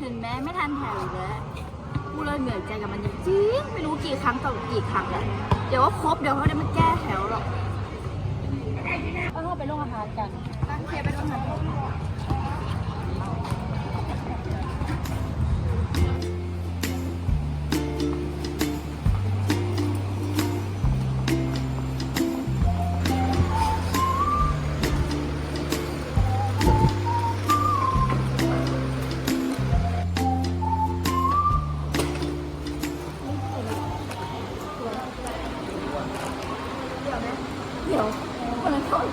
เห็นไหมไม่ทันแถวอีกแล้วกูเลยเหนื่อยใจกับมันจริงๆไม่รู้กี่ครั้งต่อกี่ครั้งแล้ว เดี๋ยวว่าครบเดี๋ยวเขาจะมาแก้แถวหรอกเออไปโรงอาหารกันตั้งเคไปโรงอาหาร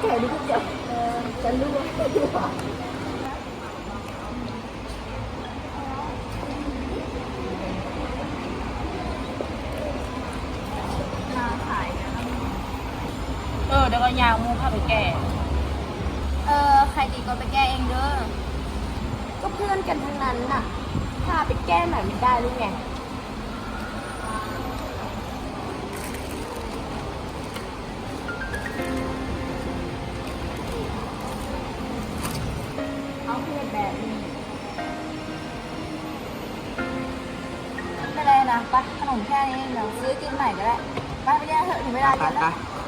คนนั้นเขาแก่ดีก็เดี๋ยวจะรู้ว่าดีกว่ามาขายกันเออเดี๋ยวก็ยาวมูพาไปแก่เออใครดีก็ไปแก้เองเด้อก็เพื่อนกันทั้งนั้นน่ะพาไปแก้หน่อยไม่ได้หรือไง แบบนี้ไม่เป็นไรนะไปขนมแค่นี้เองเดี๋ยวซื้อกินใหม่ก็ได้ไปไปแก้เถอะถึงเวลากินแล้วเอ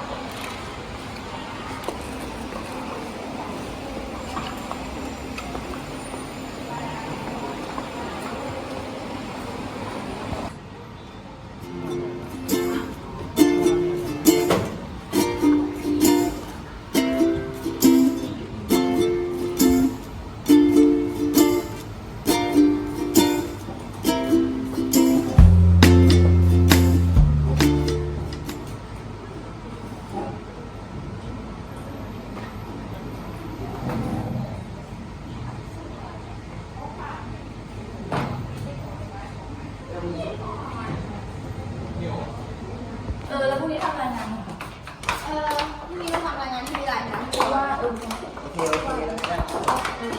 งานที่วิไลนะเพราะว่าเออ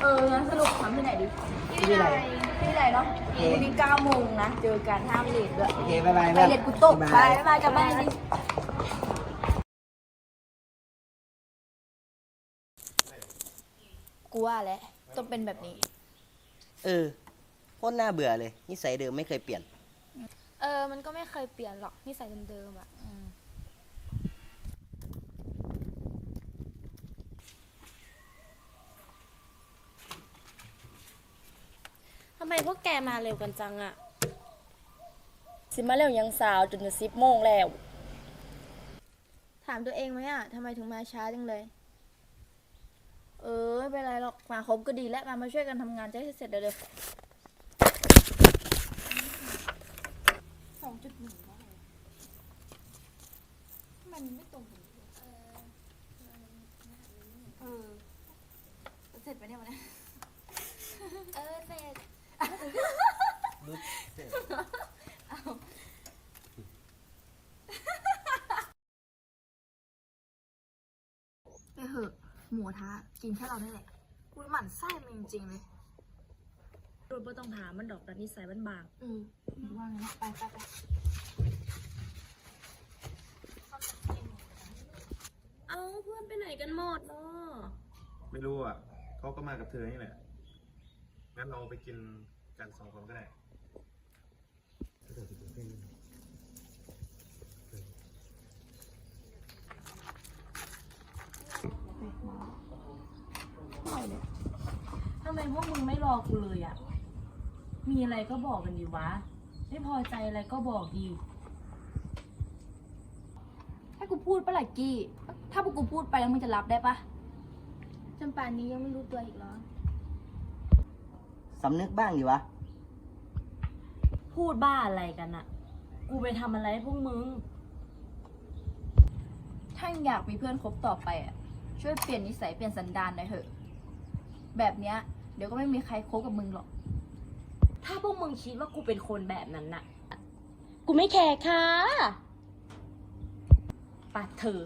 เอองั้นสรุปทำที่ไหนดีที่วิไลที่วิไลเนาะพรุ่งนี้เก้าโมงนะ เจอกันห้ามเลทด้วยโอเคบ๊ายบายไปเลทกูตกไปบ๊ายบายกลับบ้านดิกูว่าแล้วต้องเป็นแบบนี้ เออโคตรน่าเบื่อเลย นิสัยเดิมไม่เคยเปลี่ยน เออ มันก็ไม่เคยเปลี่ยนหรอกนิสัยเดิมๆอะอืมทำไมพวกแกมาเร็วกันจังอะสิมาเร็วยังสาวจนจะสิบโมงแล้ว ถามตัวเองไหมอะทำไมถึงมาช้าจังเลย เออไม่เป็นไรหรอกมาครบก็ดีแล้วมามาช่วยกันทำงานจะให้เสร็จเร็ว องจุดหนึ่งได้มันไม่ตรงกันเออเสร็จไปเนี่ยวันนี้เออเสร็จไปเหอะหมูกระทะกินแค่เรานี่แหละกูหมั่นไส้มันจริงๆเลย รถไม่ต้องถามมันดอกแต่นิสัยมันบางเออว่างั้นไปไปไปเอาเพื่อนไปไหนกันหมดเนาะไม่รู้อะเขาก็มากับเธอนี่แหละ งั้นเราไปกินกันสองคนก็ได้ทำไมพวกมึงไม่รอกูเลยอะ มีอะไรก็บอกกันดีวะ ไม่พอใจอะไรก็บอกดี ให้กูพูดปะล่ะกี้ ถ้าพวกกูพูดไปแล้วมึงจะรับได้ปะจนป่านนี้ยังไม่รู้ตัวอีกเหรอ สำนึกบ้างดิวะ พูดบ้าอะไรกันอะกูไปทำอะไรให้พวกมึง ถ้ายังอยากมีเพื่อนคบต่อไปอะช่วยเปลี่ยนนิสัยเปลี่ยนสันดานหน่อยเถอะ แบบเนี้ยเดี๋ยวก็ไม่มีใครคบกับมึงหรอก ถ้าพวกมึงคิดว่ากูเป็นคนแบบนั้นน่ะ กูไม่แคร์ค่ะปัดเธอ